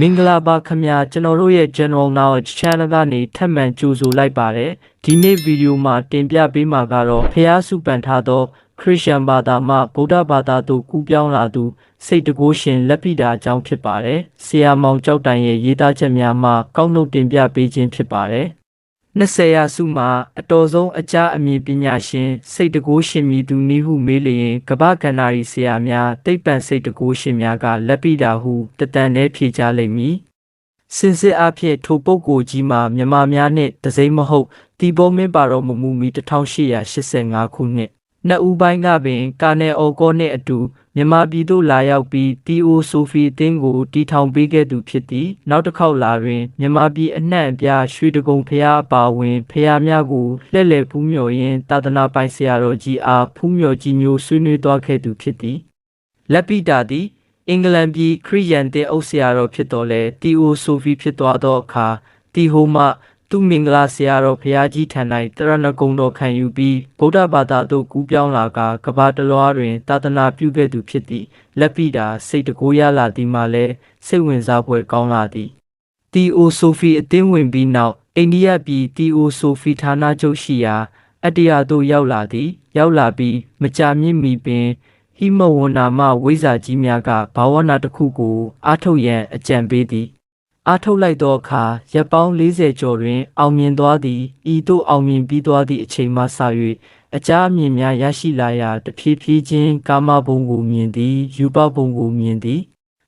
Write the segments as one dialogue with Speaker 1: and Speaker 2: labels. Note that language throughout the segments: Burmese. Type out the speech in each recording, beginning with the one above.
Speaker 1: မင်္ဂလာပါခင်ဗျာကျွန်တော်တို့ရဲ့ General Knowledge Channel ကနေထပ်မံကြိုဆိုလိုက်ပါတယ်ဒီနေ့ဗီဒီယိုမှာတင်ပြပေးမှာကတော့ဖျားစုပန်ထားသော ခရစ်ယာန်ဘာသာမှဗုဒ္ဓဘာသာသို့ကူးပြောင်းလာသူ စိတ်တကိုးရှင်လက်ပိတာအကြောင်းဖြစ်ပါတယ်ဆရာမောင်ကြောက်တိုင်ရဲ့ရေးသားချက်များမှာကောက်နှုတ်တင်ပြပေးခြင်းဖြစ်ပါတယ် 20ရာစုမှာအတော်ဆုံးအကြအမြင်ပညာရှင်စိတ်တကိုးရှင်မည်သူနည်းဟုမေးလျင်ကမ္ဘာကန္နာရီဆရာများတိတ်ပံစိတ်တကိုးရှင်များကလက်ပိတာဟုတတန်နဲ့ဖြေကြလိမ့်မည်စင်စစ်အဖြစ်ထိုပုဂ္ဂိုလ်ကြီးမှာမြမများနှင့်တစိမ့်မဟုတ်တီဘောမင်းပါတော်မူမူမီ1885ခုနှစ်နှစ်ဦးပိုင်းကပင်ကာနယ်အော်ကောနှင့်အတူ မြန်မာပြည်သို့လာရောက်ပြီးတီအိုဆိုဖီအသင်းကိုတီထောင်ပေးခဲ့သူဖြစ်သည်နောက်တစ်ခေါက်လာတွင်မြန်မာပြည်အနှံ့အပြားရွှေတကုံဖျားအပါဝင်ဖျားများကိုလှည့်လည်ဖူးမြော်ရင်းတာသနာပိုင်ဆရာတော်ကြီးအားဖူးမြော်ကြီးမျိုးဆွေးနွေးသွားခဲ့သူဖြစ်သည်လက်ပိတာသည်အင်္ဂလန်ပြည်ခရီးယန်တင်အုပ်ဆရာတော်ဖြစ်တော်လဲတီအိုဆိုဖီဖြစ်သွားသောအခါတီဟိုမှ သူမင်္ဂလာဆရာတော်ဘုရားကြီးထံ၌တရဏဂုံတော်ခံယူပြီးဗုဒ္ဓဘာသာသို့ကူးပြောင်းလာကကဘာတလွားတွင် သာသနာပြုခဲ့သူဖြစ်သည့်လက်ပိတာစိတ်တကိုးရလာသည်မှလည်းစိတ်ဝင်စားဖွယ်ကောင်းလာသည်တီအိုဆိုဖီအသင်းဝင်ပြီးနောက်အိန္ဒိယပြည်တီအိုဆိုဖီဌာနချုပ်ရှိရာအတ္တရာသို့ရောက်လာသည် ရောက်လာပြီးမကြာမြင့်မီပင်ဟိမဝန္နာမဝိဇာကြီးများကဘာဝနာတစ်ခုကိုအားထုတ်ရန်အကြံပေးသည် အားထုတ်လိုက်သောအခါရက်ပေါင်း40ကျော်တွင် အောင်မြင်သွားသည်ဤသို့အောင်မြင်ပြီးသွားသည့်အချိန်မှစ၍အကြအမြင်များရရှိလာရာတဖြည်းဖြည်းချင်းကာမဘုံကိုမြင်သည်ယူပဘုံကိုမြင်သည်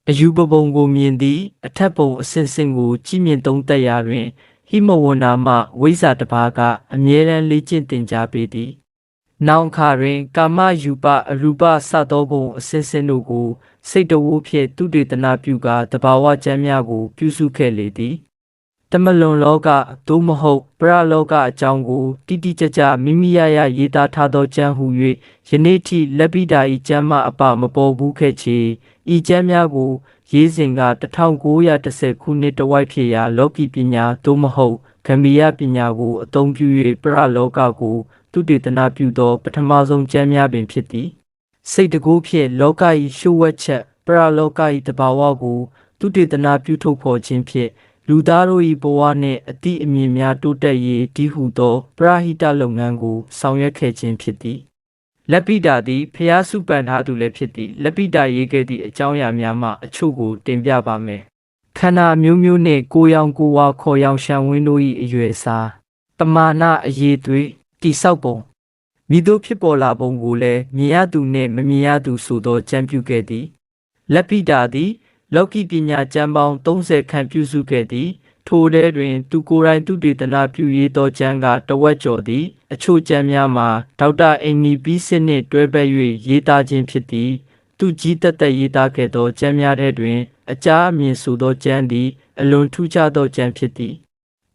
Speaker 1: အယူပဘုံကိုမြင်သည်အထက်ဘုံအစစ်စင်ကိုကြည်မြင်သုံးသက်ရာတွင်ဟိမဝန္နာမဝိဇာတပါးကအမြဲတမ်းလေ့ကျင့်သင်ကြားပေးသည်နောင်ခါတွင် ကာမယူပအရူပစသောဘုံအစစ်စင်တို့ကို စိတ်တဝိုးဖြင့်သူတေသနာပြုကာတဘာဝကျမ်းများကို ပြုစုခဲ့လေသည်တမလွန်လောကသို့မဟုတ်ပရလောကအကြောင်းကိုတိတိကျကျမိမိရရရေးသားထားသောကျမ်းဟု၍ယနေ့ထိလက်ပိတာ၏ကျမ်းမှအပမပေါ်ဘူးခဲ့ချေဤကျမ်းများကို ရေးစဉ်က1910ခုနှစ်တဝိုက်ဖြစ်ရာလောကီပညာသို့မဟုတ်ဂမီယပညာကိုအသုံးပြု၍ပရလောကကို သူတေသနာပြုသော ပထမဆုံးကျမ်းများပင်ဖြစ်သည် စိတ်တကူဖြင့်လောက၏ရှုဝက်ချက်ပရလောက၏တဘာဝကိုသူတေသနာပြုထုတ်ဖော်ခြင်းဖြင့်လူသားတို့၏ဘဝနှင့်အသည့်အမြင်များတိုးတက်ရေးတည်ဟုသောပရဟိတလုပ်ငန်းကိုဆောင်ရွက်ခဲ့ခြင်းဖြစ်သည်လက်ပိတာသည်ဖျားစုပန်ထားသူလည်းဖြစ်သည်လက်ပိတာရေးခဲ့သည့်အကြောင်းအရာများမှအချို့ကိုတင်ပြပါမယ်ခန္ဓာမျိုးမျိုးနှင့်ကိုယ်ရောင်ကိုယ်ဝါခေါ်ရောင်ရှံဝင်းတို့၏အရွယ်အစားတမာနအရေးသွေးတိဆောက်ပုံ မိတို့ဖြစ်ပေါ်လာပုံကိုလည်းမြင်ရသူနှင့်မမြင်ရသူဆိုသောကြံပြုခဲ့သည်လက်ပိတာသည် လောကီပညာကျမ်းပေါင်း30ခန့်ပြုစုခဲ့သည် ထိုထဲတွင် သူကိုယ်တိုင်သူတေသနာပြုရေးသောကျမ်းကတဝက်ကျော်သည် အချို့ကျမ်းများမှာဒေါက်တာအင်နီပီးစစ်နှင့်တွဲဘက်၍ရေးသားခြင်းဖြစ်သည် သူကြီးတက်တက်ရေးသားခဲ့သောကျမ်းများထဲတွင် အကြအမြင်ဆိုသောကျမ်းသည် အလွန်ထူးခြားသောကျမ်းဖြစ်သည်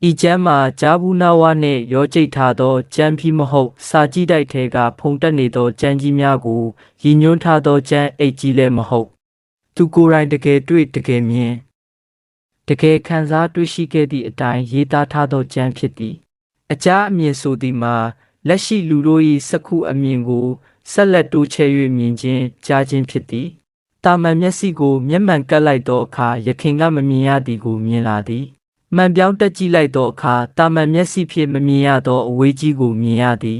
Speaker 1: ဤကျမ်းမှာဂျာဘူးနာဝနှင့်ရောကျိတ်ထားသောကျမ်းပြီးမဟုတ် စာကြည့်တိုက်ထဲကဖုံတက်နေသောကျမ်းကြီးများကိုရည်ညွှန်းထားသောကျမ်းအိတ်ကြီးလည်းမဟုတ် သူကိုယ်တိုင်တကယ်တွေ့တကယ်မြင်တကယ်ခံစားတွေ့ရှိခဲ့သည့်အတိုင်းရေးသားထားသောကျမ်းဖြစ်သည်အကြအမြင်ဆိုသည်မှာလက်ရှိလူတို့၏စက္ခုအမြင်ကိုဆက်လက်တိုးချဲ့၍မြင်ခြင်းကြားခြင်းဖြစ်သည်တာမန်မျက်စိကိုမျက်မှန်ကပ်လိုက်သောအခါယခင်ကမမြင်ရသည်ကိုမြင်လာသည် မှန်ပြောင်းတက်ကြည့်လိုက်သောအခါတာမန်မျက်စိဖြင့်မမြင်ရသောအဝေးကြီးကိုမြင်ရသည်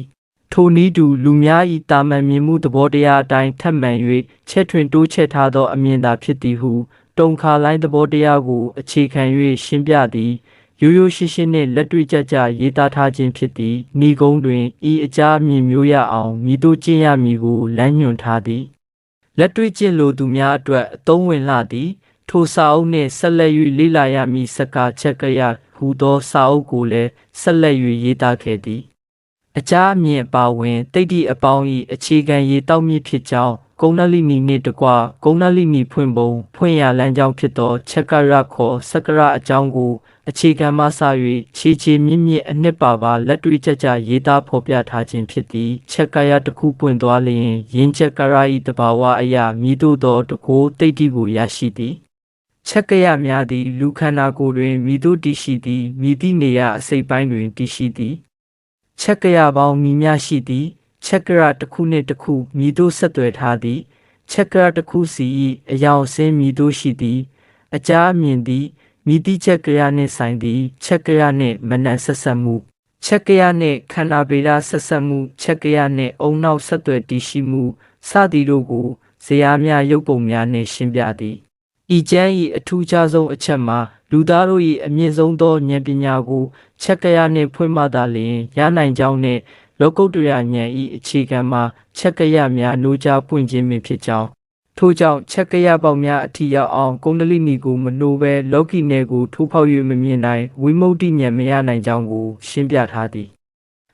Speaker 1: ထိုနည်းတူလူများ၏တာမန်မြင်မှုသဘောတရားအတိုင်းထပ်မံ၍ချက်ထွင်တိုးချက်ထားသောအမြင်သာဖြစ်သည်ဟုတုံခါလိုင်းသဘောတရားကိုအခြေခံ၍ရှင်းပြသည်ရိုးရိုးရှင်းရှင်းနှင့်လက်တွေ့ကျကျရေးသားထားခြင်းဖြစ်သည်ဤကုန်းတွင်ဤအကြအမြင်မျိုးရအောင်မိတို့ကျင့်ရမည်ကိုလမ်းညွှန်ထားသည်လက်တွေ့ကျင့်လိုသူများအတွက်အသုံးဝင်လာသည် ထိုစာအုပ်နှင့်ဆက်လက်၍လေ့လာရမည့်စကားချက်ကရဟူသောစာအုပ်ကိုလည်းဆက်လက်၍ရေးသားခဲ့သည်အကြအမြင်အပါဝင်တိတ်တိအပေါင်း၏အခြေခံရေးတောက်မြစ်ဖြစ်ကြောင်းကုံနလိနီနှင့်တကွကုံနလိနီဖွင့်ပုံဖွင့်ရလမ်းကြောင်းဖြစ်သောချက်ကရခေါ်စကရအကြောင်းကိုအခြေခံမှစ၍ခြေခြေမြင့်မြင့်အနှစ်ပါပါလက်တွေ့ကြကြရေးသားဖော်ပြထားခြင်းဖြစ်သည်ချက်ကရတစ်ခုပွင့်သွားလျင်ယင်းချက်ကရ၏တဘာဝအရာမိတို့သောတကိုးတိတ်တိကိုရရှိသည် ချက်ကရများသည် လူခန္ဓာကိုယ်တွင်မိတို့တည်ရှိသည်မိသည့်နေရာအစိတ်ပိုင်းတွင်တည်ရှိသည်ချက်ကရပေါင်းမိများရှိသည် ချက်ကရတစ်ခုနှင့်တစ်ခုမိတို့ဆက်သွယ်ထားသည် ချက်ကရတစ်ခုစီ၏အယောင်ဆင်းမိတို့ရှိသည် အကြအမြင်သည်မိတိချက်ကရနှင့်ဆိုင်သည် ချက်ကရနှင့်မနက်ဆက်ဆက်မှုချက်ကရနှင့်ခန္ဓာဗေဒဆက်ဆက်မှု ချက်ကရနှင့်အုံနောက်ဆက်သွယ်တည်ရှိမှုစသည်တို့ကိုဇရာများရုပ်ပုံများနှင့်ရှင်းပြသည် ဤကျမ်း၏အထူးခြားဆုံးအချက်မှာလူသားတို့၏အမြင့်ဆုံးသောဉာဏ်ပညာကိုချက်ကရနှင့်ဖွင့်မှသာလျှင်ရနိုင်ကြောင်းနှင့်လောကုတ္တရာဉာဏ်၏အခြေခံမှာချက်ကရများနိုးကြားပွင့်ခြင်းပင်ဖြစ်ကြောင်းထို့ကြောင့်ချက်ကရပေါက်များအထီရောက်အောင်ကုန္ဒလိနီကိုမနှိုးဘဲလောကီနယ်ကိုထိုးဖောက်၍မမြင်နိုင်ဝိမု ക്തി ဉာဏ်မရနိုင်ကြောင်းကိုရှင်းပြထားသည်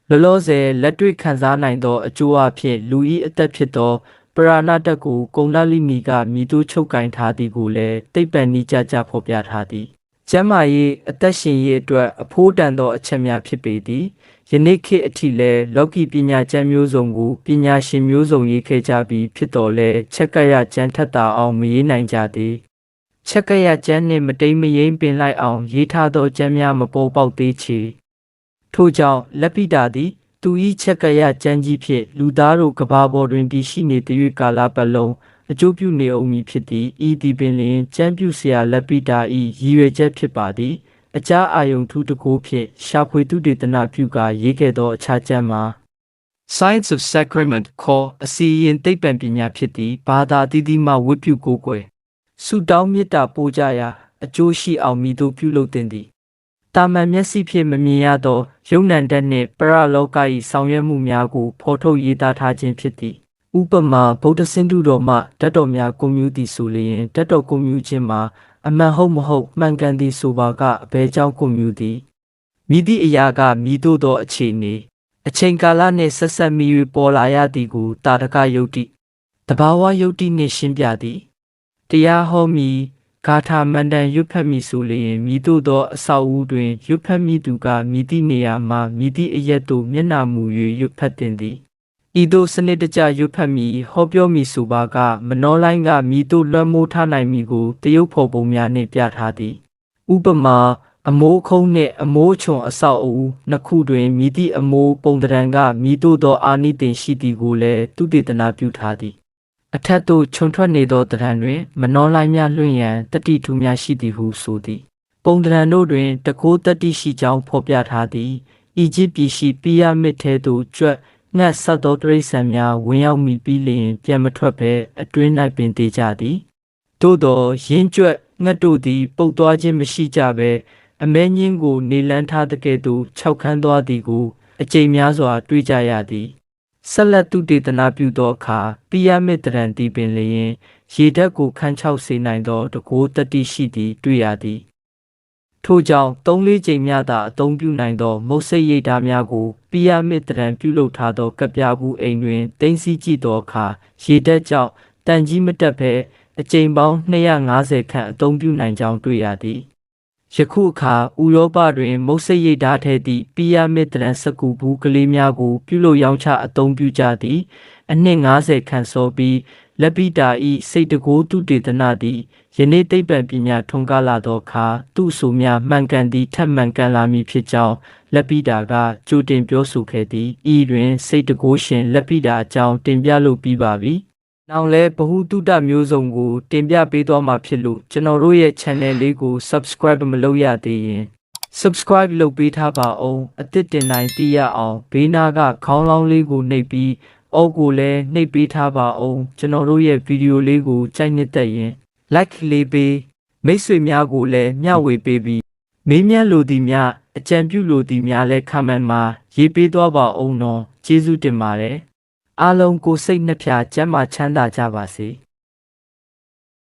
Speaker 1: လောလောဆယ်လက်တွေ့ခံစားနိုင်သောအကျိုးအဖြစ်လူဤအသက်ဖြစ်သော ပရဏတက်ကိုကုန္ဒလိနီကမြည်သူချုပ်ကင်ထားသည်ကိုလည်းတိတ်ပံနိကြကြဖော်ပြထားသည်ကျမ်းမာရေးအသက်ရှင်ရေးအတွက်အဖိုးတန်သောအချက်များဖြစ်ပေသည်ယနေ့ခေတ်အထိလည်းလောကီပညာကျမ်းမျိုးစုံကိုပညာရှင်မျိုးစုံရေးခဲ့ကြပြီးဖြစ်တော်လဲချက်ကရကျမ်းထက်တာအောင်မရေးနိုင်ကြသေးချက်ကရကျမ်းနှင့်မတိမ်မယိမ့်ပင်လိုက်အောင်ရေးထားသောကျမ်းများမပေါ်ပေါက်သေးချေထို့ကြောင့်လက်ပိတာသည် သူ၏ချက်ကရကြံကြီးဖြင့်လူသားတို့ကဘာပေါ်တွင်ပြီးရှိနေသည့်ကာလပတ်လုံးအကျိုးပြုနေအောင်မည်ဖြစ်သည်ဤဒီပင်လင်ကျမ်းပြုဆရာလက်ပိတာ၏ရည်ရွယ်ချက်ဖြစ်ပါသည်အကြအာယုံထူးတကိုးဖြင့်ရှာဖွေသူဒေသနာပြုကာရေးခဲ့သောအခြားကျမ်းမှာ Science of Sacrament ခေါ်အစီရင်သိပ္ပံပညာဖြစ်သည်ဘာသာတည်တည်မှဝိပုကိုကိုယ်ဆုတောင်းမေတ္တာပို့ကြရာအကျိုးရှိအောင်မိတို့ပြုလုပ်တင်သည် တာမန်မျက်စိဖြင့်မမြင်ရသောယုံ nant တဲ့နှင့်ပရလောက၏ဆောင်ရွက်မှုများကိုဖော်ထုတ်ရေးသားထားခြင်းဖြစ်သည်ဥပမာဗုဒ္ဓဆင်းတုတော်မှဓာတ်တော်များကွန်မြူသည်ဆိုလျင်ဓာတ်တော်ကွန်မြူခြင်းမှာအမှန်ဟုတ်မဟုတ်မှန်ကန်သည်ဆိုပါကအဘဲကြောင့်ကွန်မြူသည်မိသည့်အရာကမိတို့သောအခြေအနေအချိန်ကာလနှင့်ဆက်ဆက်မိ၍ပေါ်လာရသည်ကိုတာတကယုတ်တိတဘာဝယုတ်တိနှင့်ရှင်းပြသည်တရားဟောမီ ဂါထာမန္တန်ရွတ်ဖတ်မိဆိုလျင်မိတို့သောအဆောက်အဦတွင်ရွတ်ဖတ်မိသူကမိသည့်နေရာမှမိသည့်အရက်သို့မျက်နှာမူ၍ရွတ်ဖတ်တင်သည်ဤသို့စနစ်တကျရွတ်ဖတ်မိဟောပြောမိဆိုပါကမနောလိုင်းကမိတို့လွှမ်းမိုးထားနိုင်မိကိုတရုပ်ဖော်ပုံများနှင့်ပြထားသည်ဥပမာအမိုးခုံးနှင့်အမိုးချွန်အဆောက်အဦနှစ်ခုတွင်မိသည့်အမိုးပုံတံကမိတို့သောအာနိသင်ရှိသည်ကိုလည်းသူတေသနာပြုထားသည် အထက်သို့ခြုံထွက်နေသောတံတွင် မနောလိုင်းများလွှင့်ရန်တတိထူများရှိသည်ဟုဆိုသည် ပုံတံတို့တွင်တကိုးတတိရှိကြောင်းဖော်ပြထားသည်အီဂျစ်ပြည်ရှိပီယာမစ်ထဲသို့ကြွက်ငှက်ဆက်သောတိရစ္ဆာန်များဝင်ရောက်မိပြီးလျင်ပြန်မထွက်ဘဲအတွင်း၌ပင်တည်ကြသည်သို့သောရင်းကျွက်ငှက်တို့သည် ပုတ်သွားခြင်းမရှိကြဘဲအမဲညင်းကို နေလန်းထားတဲ့ကဲ့သို့ခြောက်ခမ်းသွားသည်ကို အကြိမ်များစွာ တွေ့ကြရသည် ဆက်လက်သူတေသနာပြုသောအခါပိယမစ်တရံတီပင်လျင်ရေဓာတ်ကိုခန်းချောက်စေနိုင်သောတကိုးတတိရှိသည်တွေ့ရသည်ထို့ကြောင့်၃လေးချိန်များသာအသုံးပြုနိုင်သောမုတ်စိတ်ရိတ်ဓာများကိုပိယမစ်တရံပြုလုပ်ထားသောကပ်ပြားဘူးအိမ်တွင်တင်းစီကြည့်သောအခါရေဓာတ်ကြောင့်တန်ကြီးမတက်ဘဲအကြိမ်ပေါင်း250ခန့်အသုံးပြုနိုင်ကြောင်းတွေ့ရသည် ယခုအခါဥရောပတွင် မုတ်စိတ်ရိတ်ဓာတ်ထဲသည့်ပိယမစ်တရန်စကူဘူးကလေးများကို ပြုလုပ်ရောင်းချအသုံးပြုကြသည် အနှစ်90ခန့်စောပြီးလက်ပိတာဤစိတ်တကိုးတုတေသနာသည်ယနေ့သိပ္ပံပညာထွန်းကားလာသောအခါသူ့ဆိုများမှန်ကန်သည့်ထက်မှန်ကန်လာမည်ဖြစ်ကြောင်းလက်ပိတာကကြိုတင်ပြောဆိုခဲ့သည်ဤတွင် စိတ်တကိုးရှင်လက်ပိတာအကြောင်းတင်ပြလိုပြီးပါပြီ။ နောက်လဲဘ ഹു တုတမျိုးစုံကို တင်ပြပေးသွားမှာဖြစ်လို့ကျွန်တော်တို့ရဲ့ channel လေးကို subscribe မလုပ်ရသေးရင် subscribe လုပ်ပေးထားပါအောင်အသစ်တင်တိုင်းသိရအောင်ဘေးနားကခေါင်းလောင်းလေးကိုနှိပ်ပြီးအောက်ကိုလည်းနှိပ်ပေးထားပါအောင်ကျွန်တော်တို့ရဲ့ဗီဒီယိုလေးကိုကြိုက်နှစ်ရင် like လေးပေးမိတ်ဆွေများကိုလည်းမျှဝေပေးပြီးမေးမြန်းလိုသည်များအကြံပြုလိုသည်များလည်း comment မှာရေးပေးသွားပါအောင်နော်ကျေးဇူးတင်ပါတယ် အားလုံးကိုစိတ်နှဖျားကျမ်းမာချမ်းသာကြပါစေ။